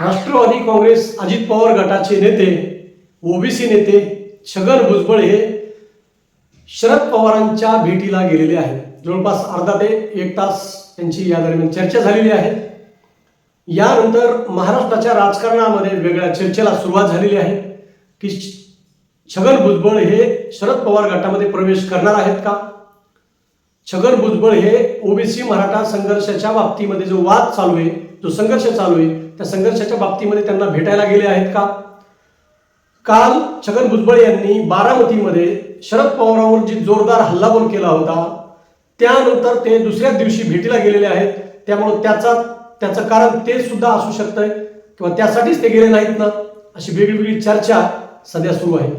राष्ट्रवादी काँग्रेस अजित पवार गटाचे नेते ओबीसी नेते छगन भुजबळ हे शरद पवारांच्या भेटीला गेलेले आहेत. जवळपास अर्धा ते एक तास त्यांची या दरम्यान चर्चा झालेली आहे. यानंतर महाराष्ट्राच्या राजकारणामध्ये वेगळ्या चर्चेला सुरुवात झालेली आहे की छगन भुजबळ हे शरद पवार गटामध्ये प्रवेश करणार आहेत का? छगन भुजबळ हे ओबीसी मराठा संघर्षाच्या बाबतीमध्ये जो वाद चालू आहे जो संघर्ष चालू आहे त्या संघर्षाच्या बाबतीमध्ये त्यांना भेटायला गेले आहेत का? काल छगन भुजबळ यांनी बारामतीमध्ये शरद पवारांवर जी जोरदार हल्लाबोल केला होता त्यानंतर ते दुसऱ्याच दिवशी भेटीला गेलेले आहेत. त्यामुळं त्याचा त्याचं कारण ते सुद्धा असू शकतंय किंवा त्यासाठीच ते गेले नाहीत ना? अशी वेगळी चर्चा सध्या सुरू आहे.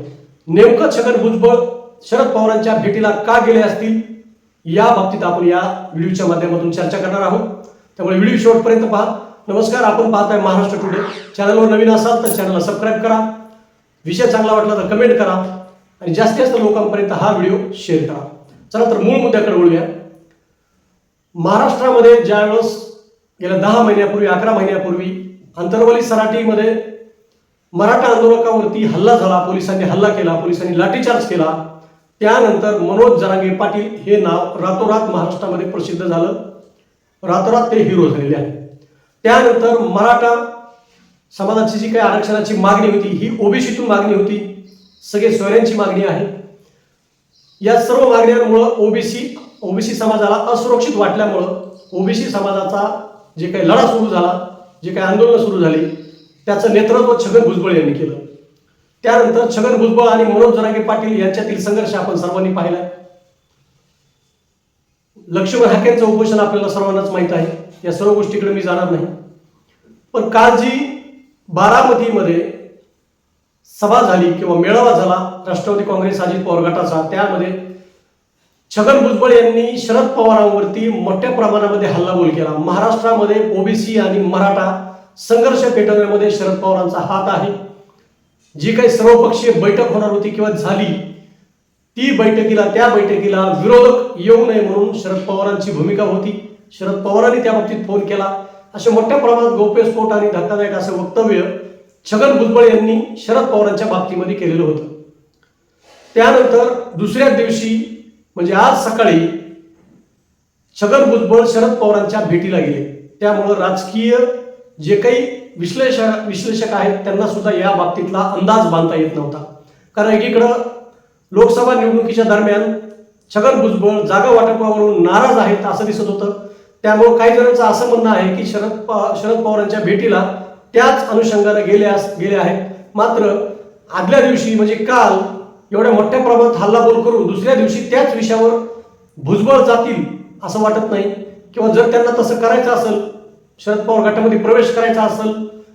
नेमकं छगन भुजबळ शरद पवारांच्या भेटीला का गेले असतील? या बाबतीत आपण या व्हिडिओच्या माध्यमातून चर्चा करणार आहोत. त्यामुळे व्हिडिओ शेवटपर्यंत पहा. नमस्कार आपण पाहताय महाराष्ट्र टुडे चॅनलवर नवीन असाल तर चॅनलला सबस्क्राईब करा. विषय चांगला वाटला तर कमेंट करा. आणि जास्तीत जास्त लोकांपर्यंत हा व्हिडिओ शेअर करा. चला तर मूळ मुद्द्याकडे वळूया. महाराष्ट्रामध्ये ज्यावेळेस गेल्या दहा महिन्यापूर्वी अकरा महिन्यापूर्वी अंतरवली सराटीमध्ये मराठा आंदोलकावरती हल्ला झाला पोलिसांनी हल्ला केला पोलिसांनी लाठीचार्ज केला त्यानंतर मनोज जरांगे पाटील हे नाव रातोरात महाराष्ट्रामध्ये प्रसिद्ध झालं. रातोरात ते हिरो झालेले आहेत. त्यानंतर मराठा समाजाची जी काही आरक्षणाची मागणी होती ही ओबीसीतून मागणी होती. सगळे सोयऱ्यांची मागणी आहे. या सर्व मागण्यांमुळं ओबीसी ओबीसी समाजाला असुरक्षित वाटल्यामुळं ओबीसी समाजाचा जे काही लढा सुरू झाला जे काही आंदोलनं सुरू झाली त्याचं नेतृत्व छगन भुजबळ यांनी केलं. त्यानंतर छगन भुजबळ आणि मनोज जरांगे पाटील यांच्यातील संघर्ष आपण सर्वांनी पाहिला लक्ष्मण हाकेंचं उपोषण आपल्याला सर्वांनाच माहीत आहे. या सर्व गोष्टीकडे मी जाणार नाही. पण काल जी बारामतीमध्ये सभा झाली किंवा मेळावा झाला राष्ट्रवादी काँग्रेस अजित पवार गटाचा त्यामध्ये छगन भुजबळ यांनी शरद पवारांवरती मोठ्या प्रमाणामध्ये हल्लाबोल केला. महाराष्ट्रामध्ये ओबीसी आणि मराठा संघर्ष पेटवण्यामध्ये शरद पवारांचा हात आहे. जी काही सर्वपक्षीय बैठक होणार होती किंवा झाली ती बैठकीला त्या बैठकीला विरोधक येऊ नये म्हणून शरद पवारांची भूमिका होती. शरद पवारांनी त्या बाबतीत फोन केला. असे मोठ्या प्रमाणात गौप्यस्फोट आणि धक्कादायक असं वक्तव्य छगन भुजबळ यांनी शरद पवारांच्या बाबतीमध्ये केलेलं होतं. त्यानंतर दुसऱ्या दिवशी म्हणजे आज सकाळी छगन भुजबळ शरद पवारांच्या भेटीला गेले. त्यामुळं राजकीय जे काही विश्लेषक विश्लेषक आहेत त्यांना सुद्धा या बाबतीतला अंदाज बांधता येत नव्हता. कारण एकीकडं लोकसभा निवडणुकीच्या दरम्यान छगन भुजबळ जागा वाटपावरून नाराज आहेत असं दिसत होतं. त्यामुळं काही जणांचं असं म्हणणं आहे की शरद पवा शरद पवारांच्या भेटीला त्याच अनुषंगाने गेले अस गेले आहेत. मात्र आदल्या दिवशी म्हणजे काल एवढ्या मोठ्या प्रमाणात हल्लाबोल करून दुसऱ्या दिवशी त्याच विषयावर भुजबळ जातील असं वाटत नाही. किंवा जर त्यांना तसं करायचं असेल शरद पवार गटामध्ये प्रवेश करायचा असेल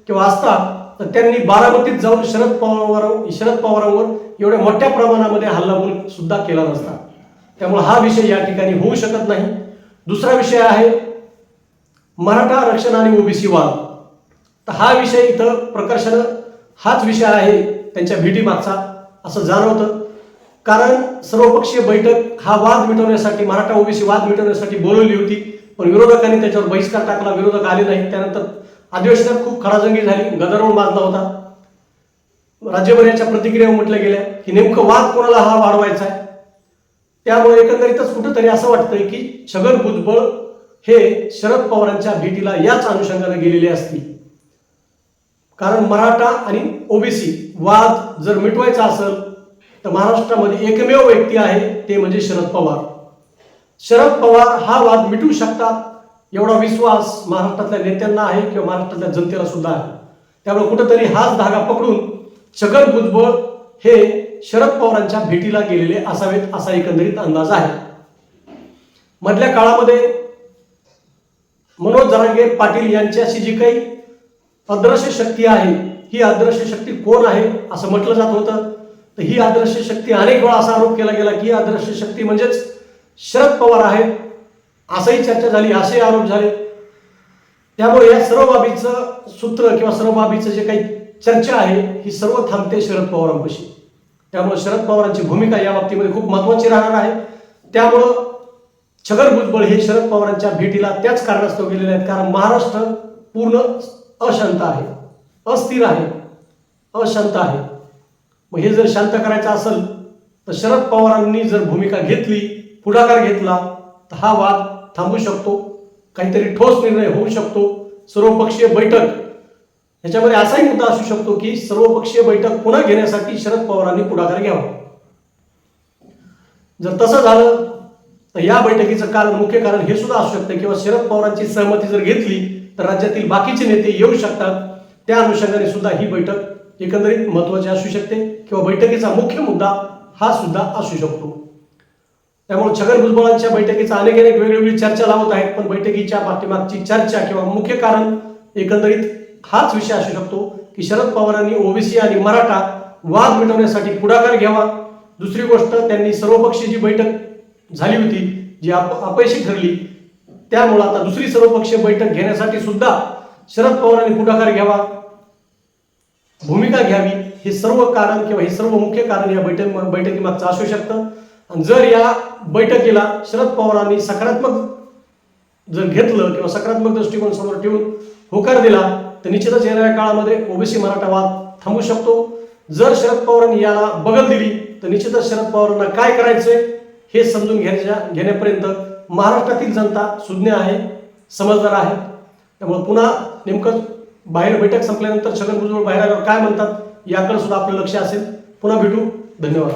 किंवा असता तर त्यांनी बारामतीत जाऊन शरद पवार शरद पवारांवर एवढ्या मोठ्या प्रमाणामध्ये हल्लाबोल सुद्धा केला नसता. त्यामुळे हा विषय या ठिकाणी होऊ शकत नाही. दुसरा विषय आहे मराठा आरक्षण आणि ओबीसी वाद. तर हा विषय इथं प्रकर्षानं हाच विषय आहे त्यांच्या भेटीमागचा असं जाणवतं. कारण सर्वपक्षीय बैठक हा वाद मिटवण्यासाठी मराठा ओबीसी वाद मिटवण्यासाठी बोलवली होती. पण विरोधकांनी त्याच्यावर बहिष्कार टाकला विरोधक आले नाही त्यानंतर अधिवेशनात खूप खडाजंगी झाली गदारोळ माजला होता. राज्यभर याच्या प्रतिक्रिया म्हटल्या गेल्या की नेमकं वाद कोणाला हा वाढवायचा आहे? त्यामुळे एकंदरीतच कुठंतरी असं वाटतंय की छगन भुजबळ हे शरद पवारांच्या भेटीला याच अनुषंगाने गेलेले असतील. कारण मराठा आणि ओबीसी वाद जर मिटवायचा असेल तर महाराष्ट्रामध्ये एकमेव व्यक्ती आहे ते म्हणजे शरद पवार. शरद पवार हा वाद मिटवू शकतात एवढा विश्वास महाराष्ट्रातल्या नेत्यांना आहे किंवा महाराष्ट्रातल्या जनतेला सुद्धा आहे. त्यामुळे कुठंतरी हाच धागा पकडून छगन भुजबळ हे शरद पवारांच्या भेटीला गेलेले असावेत असा एकंदरीत अंदाज आहे. मधल्या काळामध्ये मनोज जरांगे पाटील यांच्याशी जी काही अदृश्य शक्ती आहे ही अदृश्य शक्ती कोण आहे असं म्हटलं जात होतं. तर ही आदर्श शक्ती अनेक वेळा असा आरोप केला गेला की ही अदृश्य शक्ती म्हणजेच शरद पवार आहेत असंही चर्चा झाली असे आरोप झाले. त्यामुळे या सर्व बाबीचं सूत्र किंवा सर्व बाबीचं जे काही चर्चा आहे ही सर्व थांबते शरद पवारांपाशी. त्यामुळे शरद पवारांची भूमिका या बाबतीमध्ये खूप महत्वाची राहणार आहे. त्यामुळं छगन भुजबळ हे शरद पवारांच्या भेटीला त्याच कारणास्तव गेलेले आहेत. कारण महाराष्ट्र पूर्ण अशांत आहे. अस्थिर आहे. अशांत आहे. मग हे जर शांत करायचं असेल तर शरद पवारांनी जर भूमिका घेतली पुढाकार घेतला तर हा वाद थांबू शकतो. काहीतरी ठोस निर्णय होऊ शकतो. सर्वपक्षीय बैठक याच्यामध्ये असाही मुद्दा असू शकतो की सर्वपक्षीय बैठक पुन्हा घेण्यासाठी शरद पवारांनी पुढाकार घ्यावा. जर तसं झालं तर या बैठकीचं कारण मुख्य कारण हे सुद्धा असू शकतं किंवा शरद पवारांची सहमती जर घेतली तर राज्यातील बाकीचे नेते येऊ शकतात. त्या अनुषंगाने सुद्धा ही बैठक एकंदरीत महत्वाची असू शकते किंवा बैठकीचा मुख्य मुद्दा हा सुद्धा असू शकतो. त्यामुळे छगन भुजबळांच्या बैठकीचा अनेक अनेक वेगवेगळी चर्चा लावत आहेत पण बैठकीच्या पाठीमागची चर्चा किंवा मुख्य कारण एकंदरीत हाच विषय असू शकतो की शरद पवारांनी ओबीसी आणि मराठा वाद मिटवण्यासाठी पुढाकार घ्यावा. दुसरी गोष्ट त्यांनी सर्वपक्षीय जी बैठक झाली होती जी अपयशी ठरली. त्यामुळं आता दुसरी सर्वपक्षीय बैठक घेण्यासाठी सुद्धा शरद पवारांनी पुढाकार घ्यावा. भूमिका घ्यावी. हे सर्व कारण किंवा हे सर्व मुख्य कारण या बैठक बैठकीमागचं असू शकतं. आणि जर या बैठकीला शरद पवारांनी सकारात्मक जर घेतलं किंवा सकारात्मक दृष्टिकोन समोर ठेवून होकार दिला तर निश्चितच येणाऱ्या काळामध्ये ओबीसी मराठा वाद थांबू शकतो. जर शरद पवारांनी याला बगल दिली तर निश्चितच शरद पवारांना काय करायचंय हे समजून घ्यायच्या घेण्यापर्यंत महाराष्ट्रातील जनता सुज्ञ आहे समजदार आहे. त्यामुळे पुन्हा नेमकं बाहेर बैठक संपल्यानंतर छगन भुजबळ बाहेर आल्यावर काय म्हणतात याकडे सुद्धा आपलं लक्ष असेल. पुन्हा भेटू. धन्यवाद.